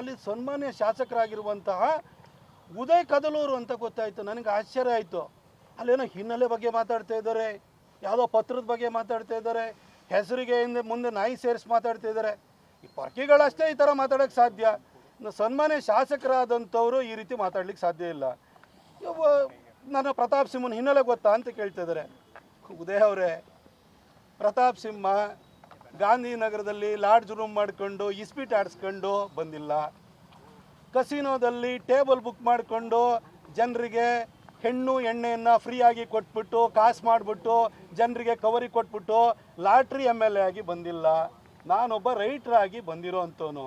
ಅಲ್ಲಿ ಸನ್ಮಾನ್ಯ ಶಾಸಕರಾಗಿರುವಂತಹ ಉದಯ್ ಕದಲೂರು ಅಂತ ಗೊತ್ತಾಯಿತು, ನನಗೆ ಆಶ್ಚರ್ಯ ಆಯಿತು. ಅಲ್ಲೇನೋ ಹಿನ್ನೆಲೆ ಬಗ್ಗೆ ಮಾತಾಡ್ತಾ ಇದ್ದಾರೆ, ಯಾವುದೋ ಪತ್ರದ ಬಗ್ಗೆ ಮಾತಾಡ್ತಾ ಇದ್ದಾರೆ, ಹೆಸರಿಗೆ ಹಿಂದೆ ಮುಂದೆ ನಾಯಿ ಸೇರಿಸಿ ಮಾತಾಡ್ತಾ ಇದ್ದಾರೆ. ಈ ಪರ್ಕಿಗಳಷ್ಟೇ ಈ ಥರ ಮಾತಾಡೋಕ್ಕೆ ಸಾಧ್ಯ? ಸನ್ಮಾನ್ಯ ಶಾಸಕರಾದಂಥವರು ಈ ರೀತಿ ಮಾತಾಡ್ಲಿಕ್ಕೆ ಸಾಧ್ಯ ಇಲ್ಲ. ನನ್ನ ಪ್ರತಾಪ್ ಸಿಂಹನ ಹಿನ್ನೆಲೆ ಗೊತ್ತಾ ಅಂತ ಕೇಳ್ತಿದ್ದಾರೆ ಉದಯ್ ಅವರೇ, ಪ್ರತಾಪ್ ಸಿಂಹ ಗಾಂಧಿನಗರದಲ್ಲಿ ಲಾಡ್ಜ್ ರೂಮ್ ಮಾಡ್ಕೊಂಡು ಇಸ್ಪೀಟ್ ಆಡಿಸ್ಕೊಂಡು ಬಂದಿಲ್ಲ. ಕಸಿನೋದಲ್ಲಿ ಟೇಬಲ್ ಬುಕ್ ಮಾಡಿಕೊಂಡು ಜನರಿಗೆ ಹೆಣ್ಣು ಎಣ್ಣೆಯನ್ನು ಫ್ರೀಯಾಗಿ ಕೊಟ್ಬಿಟ್ಟು, ಕಾಸು ಮಾಡಿಬಿಟ್ಟು, ಜನರಿಗೆ ಕವರಿ ಕೊಟ್ಬಿಟ್ಟು ಲಾಟ್ರಿ ಎಂ ಎಲ್ ಎ ಆಗಿ ಬಂದಿಲ್ಲ. ನಾನೊಬ್ಬ ರೈಟ್ರ್ ಆಗಿ ಬಂದಿರೋ ಅಂಥವನು.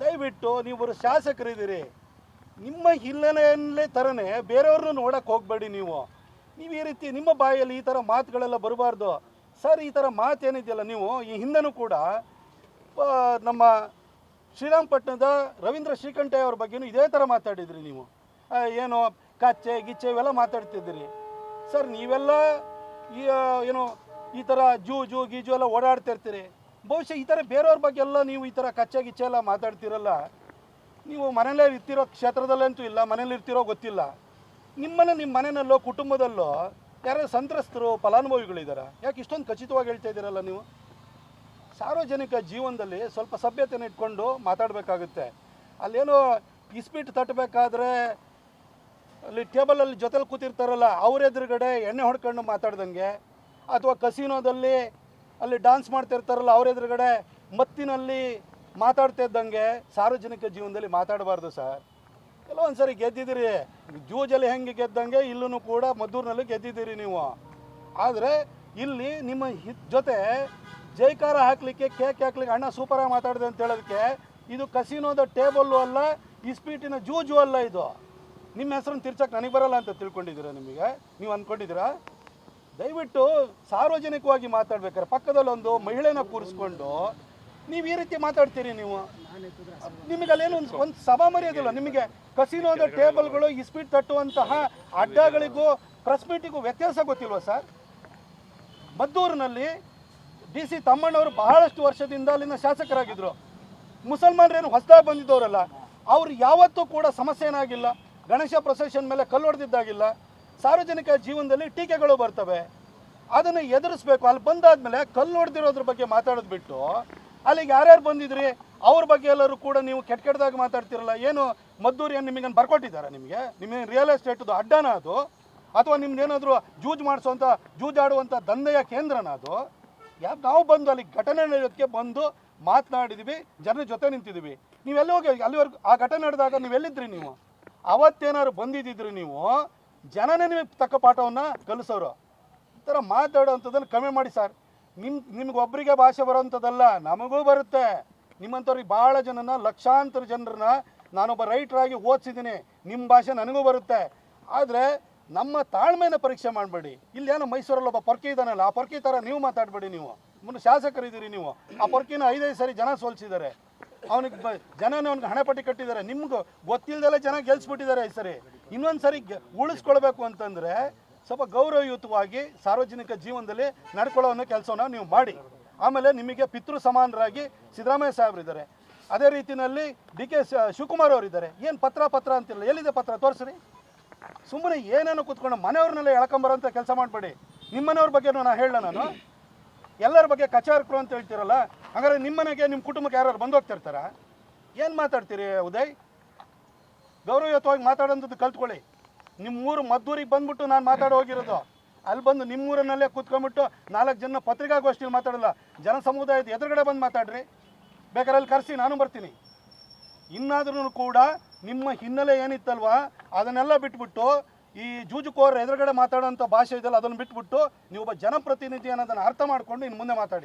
ದಯವಿಟ್ಟು ನೀವು ಶಾಸಕರಿದ್ದೀರಿ. ನಿಮ್ಮ ಹಿನ್ನೆಲೆಯಲ್ಲೇ ಥರನೇ ಬೇರೆಯವ್ರನ್ನೂ ನೋಡಕ್ಕೆ ಹೋಗಬೇಡಿ ನೀವು. ನೀವು ಈ ರೀತಿ ನಿಮ್ಮ ಬಾಯಲ್ಲಿ ಈ ಥರ ಮಾತುಗಳೆಲ್ಲ ಬರಬಾರ್ದು. ಸರ್, ಈ ಥರ ಮಾತೇನಿದೆಯಲ್ಲ ನೀವು? ಈ ಹಿಂದೆನೂ ಕೂಡ ನಮ್ಮ ಶ್ರೀರಾಮಪಟ್ಟಣದ ರವೀಂದ್ರ ಶ್ರೀಕಂಠಯ್ಯ ಅವ್ರ ಬಗ್ಗೆನೂ ಇದೇ ಥರ ಮಾತಾಡಿದ್ರಿ ನೀವು. ಏನು ಕಚ್ಚೆ, ಗಿಚ್ಚೆ ಇವೆಲ್ಲ ಮಾತಾಡ್ತಿದ್ದೀರಿ. ಸರ್, ನೀವೆಲ್ಲ ಈ ಏನು ಈ ಥರ ಜೂ ಜೂ ಗೀಜು ಎಲ್ಲ ಓಡಾಡ್ತಿರ್ತೀರಿ ಬಹುಶಃ ಈ ಥರ ಬೇರೆಯವ್ರ ಬಗ್ಗೆ ಎಲ್ಲ ನೀವು ಈ ಥರ ಕಚ್ಚೆ, ಗಿಚ್ಚೆ ಎಲ್ಲ ಮಾತಾಡ್ತಿರಲ್ಲ. ನೀವು ಮನೇಲೇ ಇರ್ತಿರೋ ಕ್ಷೇತ್ರದಲ್ಲಂತೂ ಇಲ್ಲ ಮನೇಲಿ ಇರ್ತಿರೋ ಗೊತ್ತಿಲ್ಲ. ನಿಮ್ಮನ್ನು ನಿಮ್ಮ ಮನೆಯಲ್ಲೋ, ಕುಟುಂಬದಲ್ಲೋ ಯಾರೋ ಸಂತ್ರಸ್ತರು ಫಲಾನುಭವಿಗಳಿದ್ದಾರೆ ಯಾಕೆ ಇಷ್ಟೊಂದು ಖಚಿತವಾಗಿ ಹೇಳ್ತಾ ಇದ್ದೀರಲ್ಲ ನೀವು? ಸಾರ್ವಜನಿಕ ಜೀವನದಲ್ಲಿ ಸ್ವಲ್ಪ ಸಭ್ಯತೆನ ಇಟ್ಕೊಂಡು ಮಾತಾಡಬೇಕಾಗುತ್ತೆ. ಅಲ್ಲೇನೋ ಇಸ್ಪೀಟ್ ತಟ್ಟಬೇಕಾದ್ರೆ ಅಲ್ಲಿ ಟೇಬಲಲ್ಲಿ ಜೊತೆಲಿ ಕೂತಿರ್ತಾರಲ್ಲ ಅವ್ರ ಎದುರುಗಡೆ ಎಣ್ಣೆ ಹೊಡ್ಕೊಂಡು ಮಾತಾಡ್ದಂಗೆ. ಅಥವಾ ಕಸಿನೋದಲ್ಲಿ ಅಲ್ಲಿ ಡಾನ್ಸ್ ಮಾಡ್ತಿರ್ತಾರಲ್ಲ ಅವ್ರ ಎದುರುಗಡೆ ಮತ್ತಿನಲ್ಲಿ ಮಾತಾಡ್ತಾ ಇದ್ದಂಗೆ ಸಾರ್ವಜನಿಕ ಜೀವನದಲ್ಲಿ ಮಾತಾಡಬಾರ್ದು ಸರ್. ಕೆಲವೊಂದು ಸರಿ ಗೆದ್ದಿದ್ದೀರಿ. ಜೂಜಲ್ಲಿ ಹೆಂಗೆ ಗೆದ್ದಂಗೆ ಇಲ್ಲೂ ಕೂಡ ಮದ್ದೂರಿನಲ್ಲಿ ಗೆದ್ದಿದ್ದೀರಿ ನೀವು. ಆದರೆ ಇಲ್ಲಿ ನಿಮ್ಮ ಹಿತ್ ಜೊತೆ ಜೈಕಾರ ಹಾಕ್ಲಿಕ್ಕೆ ಕೇಕ್ ಹಾಕ್ಲಿಕ್ಕೆ, ಅಣ್ಣ ಸೂಪರಾಗಿ ಮಾತಾಡಿದೆ ಅಂತ ಹೇಳೋದಕ್ಕೆ ಇದು ಕಸಿನೋದ ಟೇಬಲ್ಲು ಅಲ್ಲ ಇಸ್ಪೀಟಿನ ಜೂಜು ಅಲ್ಲ ಇದು. ನಿಮ್ಮ ಹೆಸರನ್ನು ತಿರ್ಚಕ್ಕೆ ನನಗೆ ಬರಲ್ಲ ಅಂತ ತಿಳ್ಕೊಂಡಿದ್ದೀರಾ ನಿಮಗೆ? ನೀವು ಅಂದ್ಕೊಂಡಿದ್ದೀರಾ ದಯವಿಟ್ಟು ಸಾರ್ವಜನಿಕವಾಗಿ ಮಾತಾಡ್ಬೇಕಾದ್ರೆ ಪಕ್ಕದಲ್ಲೊಂದು ಮಹಿಳೆನ ಕೂರಿಸ್ಕೊಂಡು ನೀವು ಈ ರೀತಿ ಮಾತಾಡ್ತೀರಿ ನೀವು? ನಿಮಗೆ ಅಲ್ಲೇನು ಒಂದು ಸಭಾ ಮರ್ಯಾದಿಲ್ಲ? ನಿಮಗೆ ಕಸಿನೋದ ಟೇಬಲ್ಗಳು ಇಸ್ಪೀಟ್ ತಟ್ಟುವಂತಹ ಅಡ್ಡಗಳಿಗೂ ಪ್ರೆಸ್ ಮೀಟಿಗೂ ವ್ಯತ್ಯಾಸ ಗೊತ್ತಿಲ್ವಾ ಸರ್? ಮದ್ದೂರಿನಲ್ಲಿ ಡಿ ಸಿ ತಮ್ಮಣ್ಣವರು ಬಹಳಷ್ಟು ವರ್ಷದಿಂದ ಅಲ್ಲಿನ ಶಾಸಕರಾಗಿದ್ದರು ಮುಸಲ್ಮಾನರೇನು ಹೊಸದಾಗಿ ಬಂದಿದ್ದವರಲ್ಲ, ಅವ್ರು ಯಾವತ್ತೂ ಕೂಡ ಸಮಸ್ಯೆ ಏನಾಗಿಲ್ಲ, ಗಣೇಶ ಪ್ರೊಸೆಷನ್ ಮೇಲೆ ಕಲ್ಲು ಹೊಡೆದಿದ್ದಾಗಿಲ್ಲ, ಸಾರ್ವಜನಿಕ ಜೀವನದಲ್ಲಿ ಟೀಕೆಗಳು ಬರ್ತವೆ. ಅದನ್ನು ಎದುರಿಸ್ಬೇಕು. ಅಲ್ಲಿ ಬಂದಾದ್ಮೇಲೆ ಕಲ್ಲು ಹೊಡೆದಿರೋದ್ರ ಬಗ್ಗೆ ಮಾತಾಡೋದು ಬಿಟ್ಟು ಅಲ್ಲಿಗೆ ಯಾರ್ಯಾರು ಬಂದಿದ್ರಿ? ಅವ್ರ ಬಗ್ಗೆ ಎಲ್ಲರೂ ಕೂಡ ನೀವು ಕೆಟ್ಟ ಕೆಟ್ಟದಾಗಿ ಮಾತಾಡ್ತಿರಲ್ಲ. ಏನು ಮದ್ದೂರಿ ಏನು ನಿಮಗೆ ಬರ್ಕೊಟ್ಟಿದ್ದಾರೆ ನಿಮಗೆ? ನಿಮಗೆ ರಿಯಲ್ ಎಸ್ಟೇಟ್ದು ಅಡ್ಡನ ಅದು? ಅಥವಾ ನಿಮ್ದೇನಾದರೂ ಜೂಜ್ ಮಾಡಿಸೋಂಥ ಜೂಜಾಡುವಂಥ ದಂಧೆಯ ಕೇಂದ್ರನ ಅದು? ಯಾಕೆ ನಾವು ಬಂದು ಅಲ್ಲಿ ಘಟನೆ ನಡೆಯೋದಕ್ಕೆ ಬಂದು ಮಾತನಾಡಿದ್ವಿ ಜನರ ಜೊತೆ ನಿಂತಿದ್ವಿ. ನೀವೆಲ್ಲಿ ಹೋಗಿ, ಅಲ್ಲಿವರೆಗೂ, ಆ ಘಟನೆ ನಡೆದಾಗ ನೀವೆಲ್ಲಿದ್ರಿ ನೀವು? ಅವತ್ತೇನಾದ್ರು ಬಂದಿದ್ದಿದ್ರಿ ನೀವು? ಜನನೇ ನಿಮಗೆ ತಕ್ಕ ಪಾಠವನ್ನು ಕಲಿಸೋರು. ಈ ಥರ ಮಾತಾಡೋವಂಥದ್ದನ್ನು ಕಮ್ಮಿ ಮಾಡಿ ಸರ್. ನಿಮ್ಮ ನಿಮ್ಗೆ ಒಬ್ಬರಿಗೆ ಭಾಷೆ ಬರೋಂಥದ್ದಲ್ಲ ನಮಗೂ ಬರುತ್ತೆ. ನಿಮ್ಮಂಥವ್ರಿಗೆ ಭಾಳ ಜನನ, ಲಕ್ಷಾಂತರ ಜನರನ್ನ ನಾನೊಬ್ಬ ರೈಟ್ರಾಗಿ ಓದಿಸಿದ್ದೀನಿ. ನಿಮ್ಮ ಭಾಷೆ ನನಗೂ ಬರುತ್ತೆ. ಆದರೆ ನಮ್ಮ ತಾಳ್ಮೆನ ಪರೀಕ್ಷೆ ಮಾಡಬೇಡಿ. ಇಲ್ಲಿ ಏನೋ ಮೈಸೂರಲ್ಲಿ ಒಬ್ಬ ಪೊರ್ಕಿ ಇದ್ದಾನಲ್ಲ, ಆ ಪೊರ್ಕಿ ಥರ ನೀವು ಮಾತಾಡಬೇಡಿ ನೀವು. ಮುಂದೆ ಶಾಸಕರಿದ್ದೀರಿ ನೀವು. ಆ ಪೊರ್ಕಿನ ಐದೈದು ಸರಿ ಜನ ಸೋಲ್ಸಿದ್ದಾರೆ. ಅವನಿಗೆ ಬ, ಜನನೇ ಅವ್ನಿಗೆ ಹಣಪಟ್ಟಿ ಕಟ್ಟಿದ್ದಾರೆ. ನಿಮ್ಗೆ ಗೊತ್ತಿಲ್ಲದೆಲ್ಲ ಜನ ಗೆಲ್ಸ್ಬಿಟ್ಟಿದ್ದಾರೆ ಈ ಸರಿ. ಇನ್ನೊಂದು ಸರಿ ಉಳಿಸ್ಕೊಳ್ಬೇಕು ಅಂತಂದರೆ ಸ್ವಲ್ಪ ಗೌರವಯುತವಾಗಿ ಸಾರ್ವಜನಿಕ ಜೀವನದಲ್ಲಿ ನಡ್ಕೊಳ್ಳೋ ಅನ್ನೋ ಕೆಲಸವನ್ನು ನೀವು ಮಾಡಿ. ಆಮೇಲೆ ನಿಮಗೆ ಪಿತೃ ಸಮಾನರಾಗಿ ಸಿದ್ದರಾಮಯ್ಯ ಸಾಹೇಬರಿದ್ದಾರೆ ಅದೇ ರೀತಿಯಲ್ಲಿ ಡಿ ಕೆ ಶಿವಕುಮಾರ್ ಅವರಿದ್ದಾರೆ ಏನು ಪತ್ರ ಪತ್ರ ಅಂತಿಲ್ಲ. ಎಲ್ಲಿದೆ ಪತ್ರ? ತೋರಿಸ್ರಿ. ಸುಮ್ಮನೆ ಏನೇನೋ ಕೂತ್ಕೊಂಡು ಮನೆಯವ್ರನ್ನೆಲ್ಲ ಎಳ್ಕೊಂಬರೋಂಥ ಕೆಲಸ ಮಾಡಬೇಡಿ. ನಿಮ್ಮನೆಯವ್ರ ಬಗ್ಗೆ ನಾನು ಹೇಳ ನಾನು. ಎಲ್ಲರ ಬಗ್ಗೆ ಕಚಾರಕರು ಅಂತ ಹೇಳ್ತೀರಲ್ಲ ಹಾಗಾದ್ರೆ ನಿಮ್ಮನೆಗೆ ನಿಮ್ಮ ಕುಟುಂಬಕ್ಕೆ ಯಾರು ಬಂದು ಹೋಗ್ತಿರ್ತಾರ? ಏನು ಮಾತಾಡ್ತೀರಿ ಉದಯ್? ಗೌರವಯುತವಾಗಿ ಮಾತಾಡೋಂಥದ್ದು ಕಲ್ತ್ಕೊಳ್ಳಿ. ನಿಮ್ಮೂರು ಮದ್ದೂರಿಗೆ ಬಂದ್ಬಿಟ್ಟು ನಾನು ಮಾತಾಡಿ ಹೋಗಿರೋದು. ಅಲ್ಲಿ ಬಂದು ನಿಮ್ಮೂರನ್ನಲ್ಲೇ ಕೂತ್ಕೊಂಡ್ಬಿಟ್ಟು ನಾಲ್ಕು ಜನ ಪತ್ರಿಕಾಗೋಷ್ಠಿಲಿ ಮಾತಾಡಲ್ಲ ಜನ ಸಮುದಾಯದ ಎದುರುಗಡೆ ಬಂದು ಮಾತಾಡ್ರಿ. ಬೇಕಾದ್ರೆ ಅಲ್ಲಿ ಕರೆಸಿ, ನಾನು ಬರ್ತೀನಿ. ಇನ್ನಾದ್ರೂ ಕೂಡ ನಿಮ್ಮ ಹಿನ್ನೆಲೆ ಏನಿತ್ತಲ್ವಾ, ಅದನ್ನೆಲ್ಲ ಬಿಟ್ಬಿಟ್ಟು ಈ ಜೂಜುಕೋರ ಎದುರುಗಡೆ ಮಾತಾಡೋಂಥ ಭಾಷೆ ಇದೆಯಲ್ಲ, ಅದನ್ನು ಬಿಟ್ಬಿಟ್ಟು ನೀವು ಒಬ್ಬ ಜನಪ್ರತಿನಿಧಿ ಅನ್ನೋದನ್ನು ಅರ್ಥ ಮಾಡ್ಕೊಂಡು ಇನ್ನು ಮುಂದೆ ಮಾತಾಡಿ.